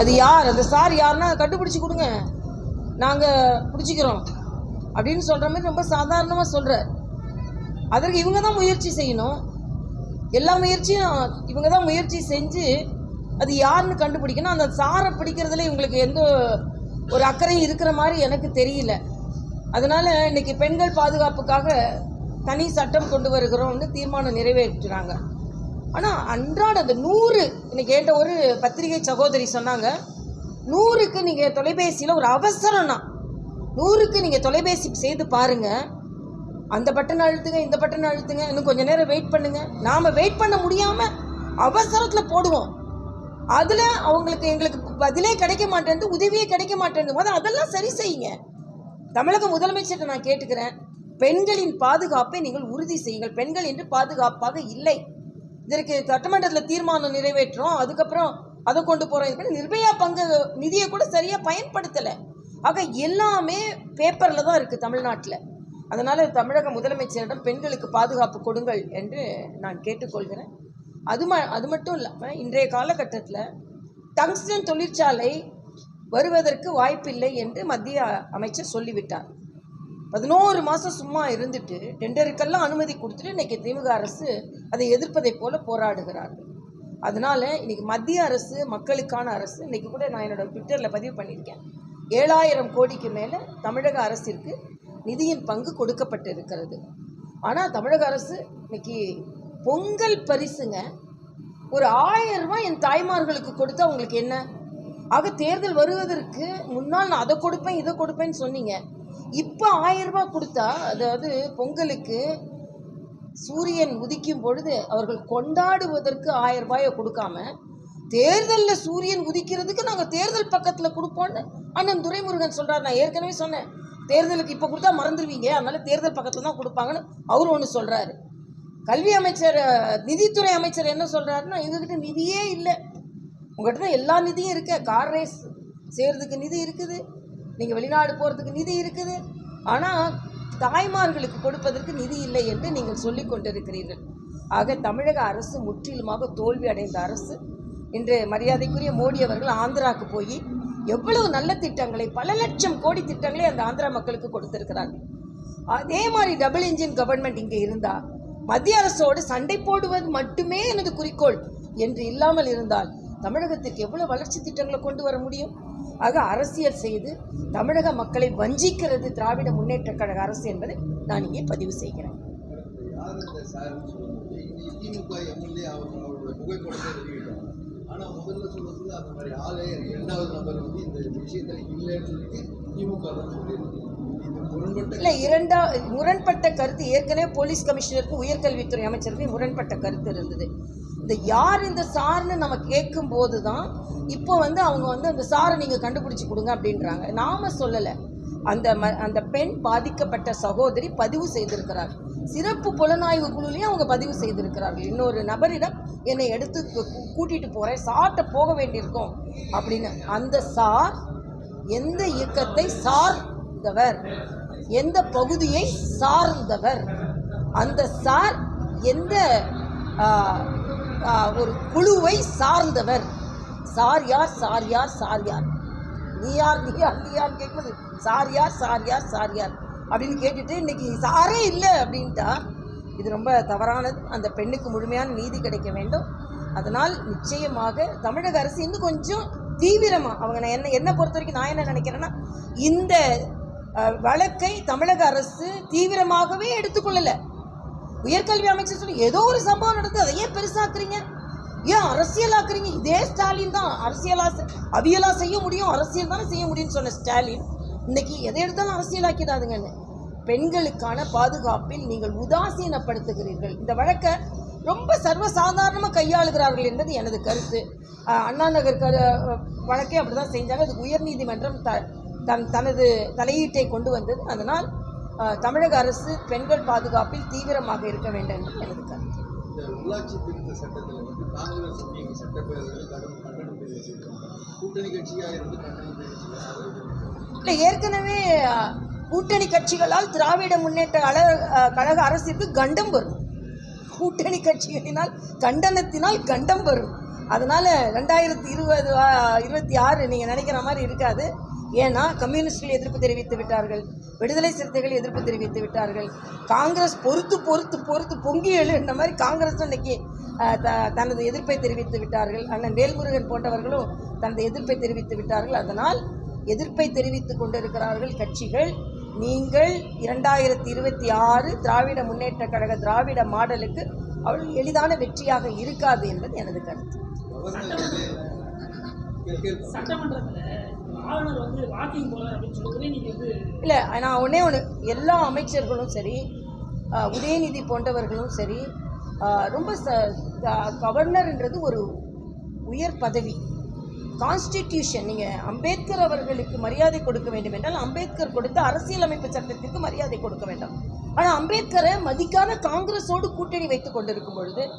அது யார்? அந்த சார் யாருன்னா கண்டுபிடிச்சி கொடுங்க. நாங்கள் பிடிச்சிக்கிறோம். அப்படின்னு சொல்கிற மாதிரி ரொம்ப சாதாரணமாக சொல்கிறார் அதற்கு இவங்க தான் முயற்சி செய்யணும். எல்லா முயற்சியும் இவங்க தான் முயற்சி செஞ்சு அது யாருன்னு கண்டுபிடிக்கணும். அந்த சாரை பிடிக்கிறதுல இவங்களுக்கு எந்த ஒரு அக்கறையும் இருக்கிற மாதிரி எனக்கு தெரியல. அதனால் இன்னைக்கு பெண்கள் பாதுகாப்புக்காக தனி சட்டம் கொண்டு வருகிறோம்னு தீர்மானம் நிறைவேற்றுறாங்க. ஆனால் அன்றாட அந்த நூறு இன்னைக்கு கேட்ட ஒரு பத்திரிகை சகோதரி சொன்னாங்க நூறுக்கு நீங்கள் தொலைபேசியில் ஒரு அவசரம்னா நூறுக்கு நீங்கள் தொலைபேசி செய்து பாருங்கள் அந்த பட்டன் அழுத்துங்க இந்த பட்டன் அழுத்துங்க இன்னும் கொஞ்சம் நேரம் வெயிட் பண்ணுங்கள் நாம் வெயிட் பண்ண முடியாமல் அவசரத்தில் போடுவோம். அதில் அவங்களுக்கு எங்களுக்கு பதிலே கிடைக்க மாட்டேன் உதவியே கிடைக்க மாட்டேன் முதல்ல அதெல்லாம் சரி செய்யுங்க. தமிழக முதலமைச்சர்கிட்ட நான் கேட்டுக்கிறேன் பெண்களின் பாதுகாப்பை நீங்கள் உறுதி செய்யுங்கள். பெண்கள் என்று பாதுகாப்பாக இல்லை. இதற்கு சட்டமன்றத்தில் தீர்மானம் நிறைவேற்றோம். அதுக்கப்புறம் அதை கொண்டு போகிறோம் நிர்பயா பங்கு நிதியை கூட சரியாக பயன்படுத்தலை. ஆக எல்லாமே பேப்பரில் தான் இருக்குது தமிழ்நாட்டில். அதனால் தமிழக முதலமைச்சரிடம் பெண்களுக்கு பாதுகாப்பு கொடுங்கள் என்று நான் கேட்டுக்கொள்கிறேன். அது ம அது மட்டும் இல்லாமல் இன்றைய காலகட்டத்தில் டங்ஸ்டன் தொழிற்சாலை வருவதற்கு வாய்ப்பில்லை என்று மத்திய அமைச்சர் சொல்லிவிட்டார். பதினோரு மாதம் சும்மா இருந்துட்டு டெண்டருக்கெல்லாம் அனுமதி கொடுத்துட்டு இன்றைக்கி திமுக அரசு அதை எதிர்ப்பதைப் போல போராடுகிறார்கள் அதனால இன்றைக்கி மத்திய அரசு மக்களுக்கான அரசு இன்றைக்கி கூட நான் என்னோட ட்விட்டரில் பதிவு பண்ணியிருக்கேன். ஏழாயிரம் கோடிக்கு மேலே தமிழக அரசிற்கு நிதியின் பங்கு கொடுக்கப்பட்டு இருக்கிறது ஆனால் தமிழக அரசு இன்னைக்கு பொங்கல் பரிசுங்க. ஒரு ஆயிரம் ரூபாய் என் தாய்மார்களுக்கு கொடுத்தா உங்களுக்கு என்ன? ஆக தேர்தல் வருவதற்கு முன்னால் நான் அதை கொடுப்பேன் இதை கொடுப்பேன்னு சொன்னீங்க. இப்போ ஆயிரம் ரூபாய் கொடுத்தா அதாவது பொங்கலுக்கு சூரியன் உதிக்கும் பொழுது அவர்கள் கொண்டாடுவதற்கு ஆயிரம் ரூபாயை கொடுக்காம தேர்தலில் சூரியன் உதிக்கிறதுக்கு நாங்கள் தேர்தல் பக்கத்தில் கொடுப்போம்னு அண்ணன் துரைமுருகன் சொல்கிறார் நான் ஏற்கனவே சொன்னேன். தேர்தலுக்கு இப்போ கொடுத்தா மறந்துடுவீங்க. அதனால தேர்தல் பக்கத்தில் தான் கொடுப்பாங்கன்னு அவர் ஒன்று சொல்கிறாரு கல்வி அமைச்சர் நிதித்துறை அமைச்சர் என்ன சொல்கிறாருன்னா எங்ககிட்ட நிதியே இல்லை. உங்கள்கிட்ட தான் எல்லா நிதியும் இருக்கு. கார் ரேஸ் செய்கிறதுக்கு நிதி இருக்குது. நீங்கள் வெளிநாடு போகிறதுக்கு நிதி இருக்குது. ஆனால் தாய்மார்களுக்கு கொடுப்பதற்கு நிதி இல்லை என்று நீங்கள் சொல்லிக் கொண்டிருக்கிறீர்கள். ஆக தமிழக அரசு முற்றிலுமாக தோல்வி அடைந்த அரசு. இன்று மரியாதைக்குரிய மோடி அவர்கள் ஆந்திராவுக்கு போய் எவ்வளவு நல்ல திட்டங்களை பல லட்சம் கோடி திட்டங்களை அந்த ஆந்திரா மக்களுக்கு கொடுத்திருக்கிறார்கள். அதே மாதிரி டபுள் இன்ஜின் கவர்மெண்ட் இங்கே இருந்தால் மத்திய அரசோடு சண்டை போடுவது மட்டுமே எனது குறிக்கோள் என்று இல்லாமல் இருந்தால் தமிழகத்திற்கு எவ்வளவு வளர்ச்சி திட்டங்களை கொண்டு வர முடியும்? ஆக அரசியல் செய்து தமிழக மக்களை வஞ்சிக்கிறது திராவிட முன்னேற்ற கழக அரசு என்பதை நான் இங்கே பதிவு செய்கிறேன். யார் இந்த சார்னு சொல்லும்போது இன்னைக்கு திமுக எம்எல்ஏ அவங்க அவரோட புகைப்படத்தை வெளியிட்டாங்க ஆனால் முதல்ல சொல்லும்போது அந்த மாதிரி ஆளே இரண்டாவது நபர் வந்து இந்த விஷயத்தில் இல்லைன்னு சொல்லிட்டு திமுக தான் சொல்லியிருக்கு இது முரண்பட்ட இல்லை இரண்டா முரண்பட்ட கருத்து ஏற்கனவே போலீஸ் கமிஷனருக்கு உயர்கல்வித்துறை அமைச்சருக்கு முரண்பட்ட கருத்து இருந்தது. இந்த யார் இந்த சார்னு நம்ம கேட்கும் போது தான் இப்போ வந்து அவங்க வந்து அந்த சாரை நீங்கள் கண்டுபிடிச்சி கொடுங்க அப்படின்றாங்க. நாம் சொல்லலை. அந்த ம அந்த பெண் பாதிக்கப்பட்ட சகோதரி பதிவு செய்திருக்கிறார். சிறப்பு புலனாய்வு குழுலையும் அவங்க பதிவு செய்திருக்கிறார்கள். இன்னொரு நபரிடம் என்னை எடுத்து கூட்டிகிட்டு போகிறேன் சார்ட்ட போக வேண்டியிருக்கும் அப்படின்னு. அந்த சார் எந்த இயக்கத்தை சார்ந்தவர்? எந்த பகுதியை சார்ந்தவர்? அந்த சார் எந்த ஒரு குழுவை சார்ந்தவர். சார் யார்? சார் யார்? சார் யார்? நீ யார்? நீ யார்? நீ யார்? கேட்கும்போது சார் யார்? சார் யார்? சார் யார்? அப்படின்னு கேட்டுட்டு இன்னைக்கு சாரே இல்லை அப்படின்ட்டா. இது ரொம்ப தவறானது. அந்த பெண்ணுக்கு முழுமையான நீதி கிடைக்க வேண்டும். அதனால் நிச்சயமாக தமிழக அரசு இன்னும் கொஞ்சம் தீவிரமாக அவங்க நான் என்ன என்னை பொறுத்த வரைக்கும் நான் என்ன நினைக்கிறேன்னா இந்த வழக்கை தமிழக அரசு தீவிரமாகவே எடுத்துக்கொள்ளலை. உயர்கல்வி அமைச்சர் சொல்லி ஏதோ ஒரு சம்பவம் நடந்து அதை ஏன் பெருசாக்குறீங்க. ஏன் அரசியலாக்குறீங்க? இதே ஸ்டாலின் தான். அரசியலா செ- அவியலா செய்ய முடியும் அரசியல் தானே செய்ய முடியும்னு சொன்ன ஸ்டாலின் இன்னைக்கு எதை எடுத்தாலும் அரசியலாக்கிடாதுங்கன்னு. பெண்களுக்கான பாதுகாப்பில் நீங்கள் உதாசீனப்படுத்துகிறீர்கள். இந்த வழக்கை ரொம்ப சர்வசாதாரணமாக கையாளுகிறார்கள் என்பது எனது கருத்து. அண்ணா நகர் கரு வழக்கே அப்படி தான் செஞ்சாங்க. அதுக்கு உயர்நீதிமன்றம் த தன் தனது தலையீட்டை கொண்டு வந்தது. அதனால் தமிழக அரசு பெண்கள் பாதுகாப்பில் தீவிரமாக இருக்க வேண்டும் என்று எனது கருத்து. உள்ளாட்சி திருத்த சட்டத்தில் வந்து காங்கிரஸ் நீங்க சட்டப்பேரவையில் கடும் கண்டனம் தெரிவிச்சிருக்காங்க. கூட்டணி கட்சியாக இருந்து கண்டனம் தெரிவிச்சிருக்காங்க இல்லை ஏற்கனவே கூட்டணி கட்சிகளால் திராவிட முன்னேற்ற அஹ், கழக அரசிற்கு கண்டம் வரும். கூட்டணி கட்சிகளினால் கண்டனத்தினால் கண்டம் வரும். அதனால் ரெண்டாயிரத்தி இருபது இருபத்தி ஆறு நீங்கள் நினைக்கிற மாதிரி இருக்காது. ஏன்னா கம்யூனிஸ்டுகள் எதிர்ப்பு தெரிவித்து விட்டார்கள். விடுதலை சிறுத்தைகள் எதிர்ப்பு தெரிவித்து விட்டார்கள். காங்கிரஸ் பொறுத்து பொறுத்து பொறுத்து பொங்கி எழுந்த மாதிரி காங்கிரஸ் இன்னைக்கு த- தனது எதிர்ப்பை தெரிவித்து விட்டார்கள். அண்ணன் வேல்முருகன் போன்றவர்களும் தனது எதிர்ப்பை தெரிவித்து விட்டார்கள். அதனால் எதிர்ப்பை தெரிவித்து கொண்டிருக்கிறார்கள் கட்சிகள். நீங்கள் இரண்டாயிரத்தி இருபத்தி ஆறு திராவிட முன்னேற்ற கழக திராவிட மாடலுக்கு அவ்வளவு எளிதான வெற்றியாக இருக்காது என்பது எனது கருத்து. சட்டமன்றத்தில் இல்லை நான் ஒன்றே ஒன்று எல்லா அமைச்சர்களும் சரி உதயநிதி போன்றவர்களும் சரி ரொம்ப ச க- கவர்னர்ன்றது ஒரு உயர் பதவி. கான்ஸ்டிடியூஷன் நீங்கள் அம்பேத்கர் அவர்களுக்கு மரியாதை கொடுக்க வேண்டும் என்றால் அம்பேத்கர் கொடுத்த அரசியலமைப்பு சட்டத்திற்கு மரியாதை கொடுக்க வேண்டாம். ஆனால் அம்பேத்கரை மதிக்காத காங்கிரஸோடு கூட்டணி வைத்துக் கொண்டிருக்கும் பொழுது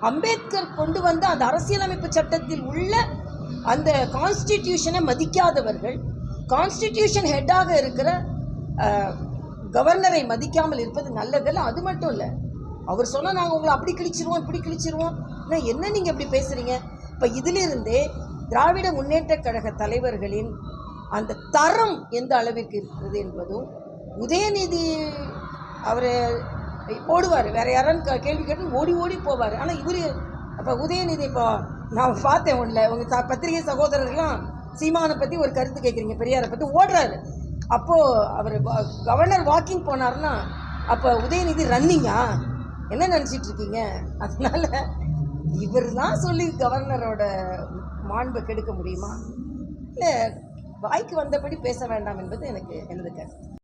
அம்பேத்கர் கொண்டு வந்த அந்த அரசியலமைப்பு சட்டத்தில் உள்ள அந்த கான்ஸ்டிடியூஷனை மதிக்காதவர்கள் கான்ஸ்டிடியூஷன் ஹெட்டாக இருக்கிற கவர்னரை மதிக்காமல் இருப்பது நல்லதல்ல அது மட்டும் இல்லை. அவர் சொன்னால் நாங்கள் உங்களை அப்படி கிழிச்சிருவோம் இப்படி கிழிச்சிருவோம். ஆனால் என்ன நீங்கள் இப்படி பேசுகிறீங்க இப்போ இதிலிருந்தே திராவிட முன்னேற்ற கழக தலைவர்களின் அந்த தரம் எந்த அளவிற்கு இருக்கிறது என்பதும் உதயநிதி அவர் போடுவார். வேறு யாரும் கேள்வி கேட்டு ஓடி ஓடி போவார். ஆனால் இவர் அப்போ உதயநிதி இப்போ நான் பார்த்தேன் ஒன்றில் உங்கள் ச பத்திரிகை சகோதரர்கள்லாம் சீமானை பற்றி ஒரு கருத்து கேட்குறீங்க பெரியாரை பற்றி ஓடுறாரு. அப்போது அவர் கவர்னர் வாக்கிங் போனார்னா அப்போ உதயநிதி ரன்னிங்கா என்ன நினச்சிட்டு இருக்கீங்க? அதனால இவர் தான் சொல்லி கவர்னரோட மாண்பை கெடுக்க முடியுமா? இல்லை வாய்க்கு வந்தபடி பேச வேண்டாம் என்பது எனக்கு எனது கருத்து.